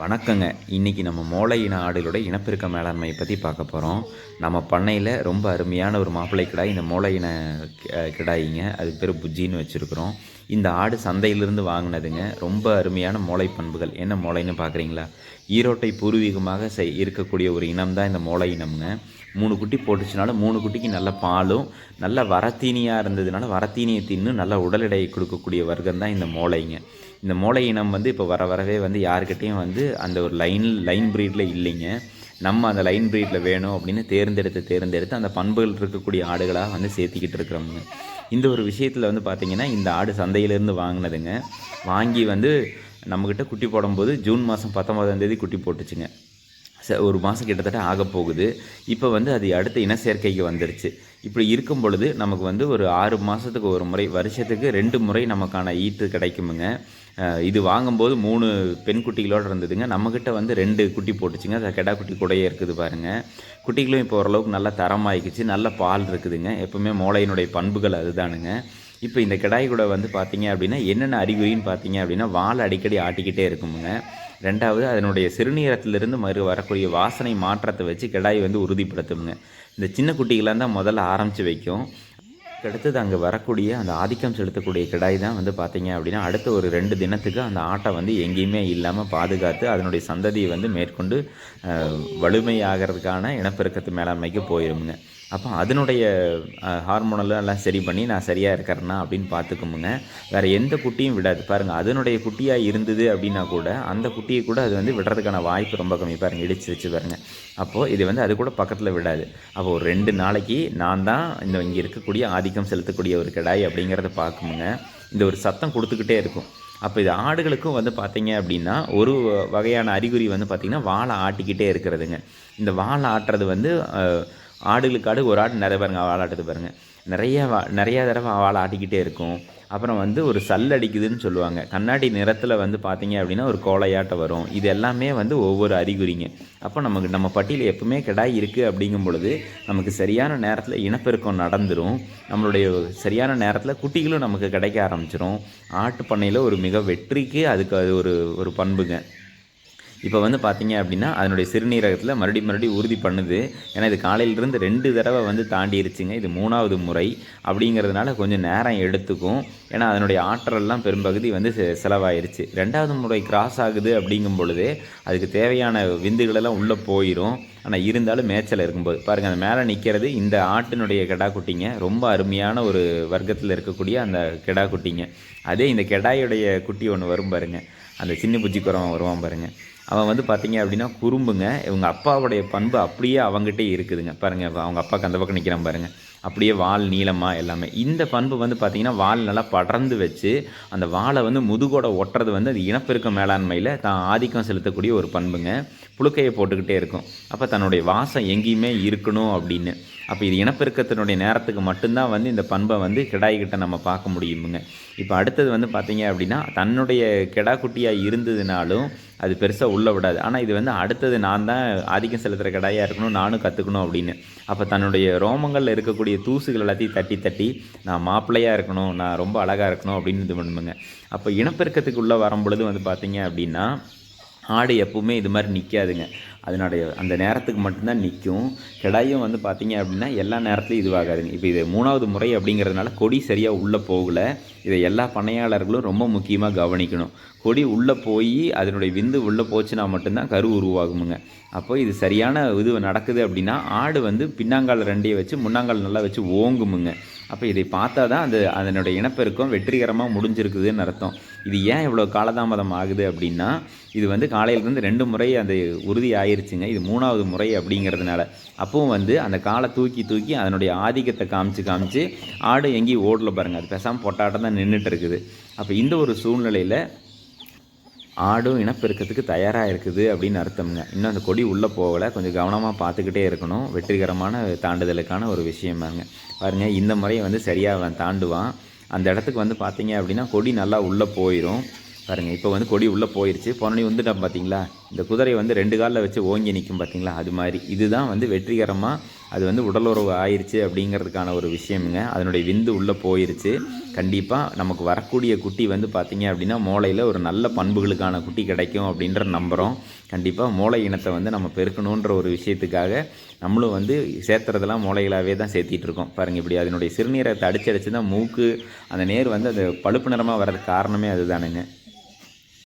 வணக்கங்க. இன்றைக்கி நம்ம மோளை இன ஆடுகளோட இனப்பெருக்க மேலாண்மையை பற்றி பார்க்க போகிறோம் நம்ம பண்ணையில் ரொம்ப அருமையான ஒரு மாப்பிள்ளை கிடாய் இந்த மோளை இன கிடாயிங்க கிடாய்ங்க. அது பேர் புஜ்ஜின்னு வச்சுருக்குறோம். இந்த ஆடு சந்தையிலிருந்து வாங்கினதுங்க. ரொம்ப அருமையான மோளை பண்புகள். என்ன மோளைன்னு பார்க்குறீங்களா ஈரோட்டை பூர்வீகமாக செய் இருக்கக்கூடிய ஒரு இனம் தான் இந்த மோளை இனம்ங்க. மூணு குட்டி போட்டுச்சுனாலும் மூணு குட்டிக்கு நல்ல பாலும் நல்ல வரத்தீனியாக இருந்ததுனால வரத்தீனியை தின்னு நல்ல உடல் எடையை கொடுக்கக்கூடிய வர்க்கம் தான் இந்த மோளைங்க. இந்த மூளை இனம் வந்து இப்போ வர வரவே வந்து யாருக்கிட்டேயும் வந்து அந்த ஒரு லைன் லைன் ப்ரீடில் இல்லைங்க. நம்ம அந்த லைன் ப்ரீடில் வேணும் அப்படின்னு தேர்ந்தெடுத்து தேர்ந்தெடுத்து அந்த பண்புகள் இருக்கக்கூடிய ஆடுகளாக வந்து சேர்த்திக்கிட்டு இருக்கிறோமுங்க. இந்த ஒரு விஷயத்தில் வந்து பார்த்திங்கன்னா இந்த ஆடு சந்தையிலேருந்து வாங்கினதுங்க. வாங்கி வந்து நம்மக்கிட்ட குட்டி போடும்போது ஜூன் மாதம் பத்தொம்பதாந்தேதி குட்டி போட்டுச்சுங்க. ச ஒரு மாதம் கிட்டத்தட்ட ஆக போகுது. இப்போ வந்து அது அடுத்த இனச்சேர்க்கைக்கு வந்துருச்சு. இப்படி இருக்கும் பொழுது நமக்கு வந்து ஒரு ஆறு மாதத்துக்கு ஒரு முறை வருஷத்துக்கு ரெண்டு முறை நமக்கான ஈட்டு கிடைக்குமுங்க. இது வாங்கும்போது மூணு பெண் குட்டிகளோடு இருந்ததுங்க. நம்மக்கிட்ட வந்து ரெண்டு குட்டி போட்டுச்சுங்க. அது கெடா குட்டி கூடயே இருக்குது பாருங்கள் குட்டிகளும் இப்போ ஓரளவுக்கு நல்லா தரமாயிக்குச்சு. நல்ல பால் இருக்குதுங்க. எப்போவுமே மோளையினுடைய பண்புகள் அதுதானுங்க. இப்போ இந்த கிடாய் கூட வந்து பார்த்தீங்க அப்படின்னா என்னென்ன அறிகுறின்னு பார்த்தீங்க அப்படின்னா வாழை அடிக்கடி ஆட்டிக்கிட்டே இருக்குமுங்க. ரெண்டாவது அதனுடைய சிறுநீரத்திலிருந்து மறு வரக்கூடிய வாசனை மாற்றத்தை வச்சு கிடாய் வந்து உறுதிப்படுத்துமுங்க. இந்த சின்ன குட்டிகளாக தான் முதல்ல ஆரம்பித்து வைக்கும். அடுத்தது அங்கே வரக்கூடிய அந்த ஆதிக்கம் செலுத்தக்கூடிய கிடாய் தான் வந்து பார்த்தீங்க அப்படின்னா அடுத்த ஒரு ரெண்டு தினத்துக்கு அந்த ஆட்டை வந்து எங்கேயுமே இல்லாமல் பாதுகாத்து அதனுடைய சந்ததியை வந்து மேற்கொண்டு வலிமையாகிறதுக்கான இனப்பெருக்கத்து மேலாண்மைக்கு போயிருமுங்க. அப்போ அதனுடைய ஹார்மோனெல்லாம் எல்லாம் சரி பண்ணி நான் சரியாக இருக்கிறேன்னா அப்படின்னு பார்த்துக்குமுங்க. வேறு எந்த குட்டியும் விடாது. பாருங்கள் அதனுடைய குட்டியாக இருந்தது அப்படின்னா கூட அந்த குட்டியை கூட அது வந்து விடுறதுக்கான வாய்ப்பு ரொம்ப கம்மி. பாருங்கள் இடிச்சு வச்சு பாருங்க. அப்போது இது வந்து அது கூட பக்கத்தில் விடாது. அப்போ ஒரு ரெண்டு நாளைக்கு நான் தான் இந்த இங்கே இருக்கக்கூடிய ஆதிக்கம் செலுத்தக்கூடிய ஒரு கிடாய் அப்படிங்கிறத பார்க்குமுங்க. இந்த ஒரு சத்தம் கொடுத்துக்கிட்டே இருக்கும். அப்போ இது ஆடுகளுக்கும் வந்து பார்த்தீங்க அப்படின்னா ஒரு வகையான அறிகுறி வந்து பார்த்திங்கன்னா வாழை ஆட்டிக்கிட்டே இருக்கிறதுங்க. இந்த வாழை ஆட்டுறது வந்து ஆடுகளுக்கு ஆடு ஒரு ஆடு நிறைய பாருங்கள் வாழை ஆட்டுது பாருங்கள் நிறைய வா நிறைய தடவை வாழை ஆட்டிக்கிட்டே இருக்கும். அப்புறம் வந்து ஒரு சல் அடிக்குதுன்னு சொல்லுவாங்க. கண்ணாடி நிறத்தில் வந்து பார்த்தீங்க அப்படின்னா ஒரு கோலையாட்டம் வரும். இது எல்லாமே வந்து ஒவ்வொரு அறிகுறிங்க. அப்போ நமக்கு நம்ம பட்டியல் எப்பவுமே கிடாய் இருக்குது அப்படிங்கும் பொழுது நமக்கு சரியான நேரத்தில் இனப்பெருக்கம் நடந்துடும் நம்மளுடைய சரியான நேரத்தில் குட்டிகளும் நமக்கு கிடைக்க ஆரம்பிச்சிடும் ஆட்டு பண்ணையில் ஒரு மிக வெற்றிக்கு அதுக்கு அது ஒரு ஒரு பண்புங்க. இப்போ வந்து பார்த்தீங்க அப்படின்னா அதனுடைய சிறுநீரகத்தில் மறுபடியும் மறுபடியும் உறுதி பண்ணுது. ஏன்னா இது காலையிலிருந்து ரெண்டு தடவை வந்து தாண்டிருச்சுங்க. இது மூணாவது முறை அப்படிங்கிறதுனால கொஞ்சம் நேரம் எடுத்துக்கும். ஏன்னா அதனுடைய ஆற்றலெல்லாம் பெரும்பகுதி வந்து செ- செலவாயிருச்சு. ரெண்டாவது முறை கிராஸ் ஆகுது அப்படிங்கும் பொழுது அதுக்கு தேவையான விந்துகளெல்லாம் உள்ளே போயிடும் ஆனால் இருந்தாலும் மேய்ச்சல் இருக்கும்போது. பாருங்கள் அந்த மேலே நிற்கிறது இந்த ஆட்டினுடைய கெடா குட்டிங்க ரொம்ப அருமையான ஒரு வர்க்கத்தில் இருக்கக்கூடிய அந்த கெடா குட்டிங்க அதே இந்த கெடாயுடைய குட்டி ஒன்று வரும் பாருங்க. அந்த சின்ன பூச்சி குரம் வருவான் பாருங்கள் அவன் வந்து பார்த்தீங்க அப்படின்னா குறும்புங்க. இவங்க அப்பாவுடைய பண்பு அப்படியே அவங்ககிட்டே இருக்குதுங்க. பாருங்கள் அவங்க அப்பாவுக்கு அந்த பக்கம் நிற்கிறான் பாருங்கள் அப்படியே வால் நீளமாக எல்லாமே. இந்த பண்பு வந்து பார்த்திங்கன்னா வால் நல்லா படர்ந்து வச்சு அந்த வாலை வந்து முதுகோட ஒட்டுறது வந்து அது இனப்பெருக்க மேலாண்மையில் தான் ஆதிக்கம் செலுத்தக்கூடிய ஒரு பண்புங்க. புழுக்கையை போட்டுக்கிட்டே இருக்கும். அப்போ தன்னுடைய வாசம் எங்கேயுமே இருக்கணும் அப்படின்னு. அப்போ இது இனப்பெருக்கத்தினுடைய நேரத்துக்கு மட்டும்தான் வந்து இந்த பண்பை வந்து கிடாய்கிட்ட நம்ம பார்க்க முடியுமுங்க. இப்போ அடுத்தது வந்து பார்த்தீங்க அப்படின்னா தன்னுடைய கிடா குட்டியாக இருந்ததுனாலும் அது பெருசாக உள்ள விடாது. ஆனால் இது வந்து அடுத்தது நான் தான் ஆதிக்கம் செலுத்துகிற கிடாயாக இருக்கணும் நானும் கற்றுக்கணும் அப்படின்னு. அப்போ தன்னுடைய ரோமங்களில் இருக்கக்கூடிய தூசுகள் எல்லாத்தையும் தட்டி தட்டி நான் மாப்பிள்ளையாக இருக்கணும் நான் ரொம்ப அழகாக இருக்கணும் அப்படின்னு இது பண்ணுவேங்க அப்போ இனப்பெருக்கத்துக்கு உள்ளே வரும்பொழுது வந்து பார்த்தீங்க அப்படின்னா ஆடு எப்பவுமே இது மாதிரி நிற்காதுங்க அதனுடைய அந்த நேரத்துக்கு மட்டும்தான் நிற்கும் கிடாயும் வந்து பார்த்தீங்க அப்படின்னா எல்லா நேரத்துலையும் இதுவாகாதுங்க. இப்போ இது மூணாவது முறை அப்படிங்கிறதுனால கொடி சரியாக உள்ளே போகலை. இதை எல்லா பண்ணையாளர்களும் ரொம்ப முக்கியமாக கவனிக்கணும். கொடி உள்ளே போய் அதனுடைய விந்து உள்ளே போச்சுன்னா மட்டும்தான் கரு உருவாகுமுங்க. அப்போ இது சரியான இது நடக்குது அப்படின்னா ஆடு வந்து பின்னாங்கால் ரெண்டையை வச்சு முன்னாங்கால் நல்லா வச்சு ஓங்குமுங்க. அப்போ இதை பார்த்தா தான் அது அதனுடைய இனப்பெருக்கம் வெற்றிகரமாக முடிஞ்சிருக்குதுன்னு அர்த்தம். இது ஏன் இவ்வளோ காலதாமதம் ஆகுது அப்படின்னா இது வந்து காலையிலேருந்து ரெண்டு முறை அந்த உறுதி ஆயிருச்சுங்க. இது மூணாவது முறை அப்படிங்கிறதுனால. அப்பவும் வந்து அந்த காலை தூக்கி தூக்கி அதனுடைய ஆதிக்கத்தை காமிச்சு காமிச்சு ஆடு எங்கேயும் ஓடல பாருங்கள் அது பேசாமல் பொட்டாட்டம் தான் நின்றுட்டு இருக்குது. அப்போ இந்த ஒரு சூழ்நிலையில் ஆடும் இனப்பெருக்கத்துக்கு தயாராக இருக்குது அப்படின்னு அர்த்தம்ங்க. இன்னும் அந்த கொடி உள்ளே போகலை. கொஞ்சம் கவனமாக பார்த்துக்கிட்டே இருக்கணும். வெற்றிகரமான தாண்டுதலுக்கான ஒரு விஷயமாங்க. பாருங்க இந்த முறையை வந்து சரியாக அவன் தாண்டுவான். அந்த இடத்துக்கு வந்து பார்த்தீங்க அப்படின்னா கொடி நல்லா உள்ளே போயிடும் பாருங்கள் இப்போ வந்து கொடி உள்ளே போயிடுச்சு பொன்னி வந்துட்டான் பார்த்தீங்களா இந்த குதிரை வந்து ரெண்டு காலில் வச்சு ஓங்கி நிற்கும் பார்த்தீங்களா அது மாதிரி. இதுதான் வந்து வெற்றிகரமாக அது வந்து உடலுறவு ஆயிருச்சு அப்படிங்கிறதுக்கான ஒரு விஷயமுங்க. அதனுடைய விந்து உள்ளே போயிருச்சு. கண்டிப்பாக நமக்கு வரக்கூடிய குட்டி வந்து பார்த்திங்க அப்படின்னா மூளையில் ஒரு நல்ல பண்புகளுக்கான குட்டி கிடைக்கும் அப்படின்ற நம்புகிறோம் கண்டிப்பாக மூளை இனத்தை வந்து நம்ம பெருக்கணுன்ற ஒரு விஷயத்துக்காக நம்மளும் வந்து சேர்த்துறதெல்லாம் மூளைகளாகவே தான் சேர்த்திட்டு இருக்கோம். பாருங்கள் இப்படி அதனுடைய சிறுநீரத்தை அடிச்சு அடிச்சு தான் மூக்கு அந்த நேர் வந்து அது பழுப்பு நிறமாக வர்றதுக்கு காரணமே அதுதானுங்க.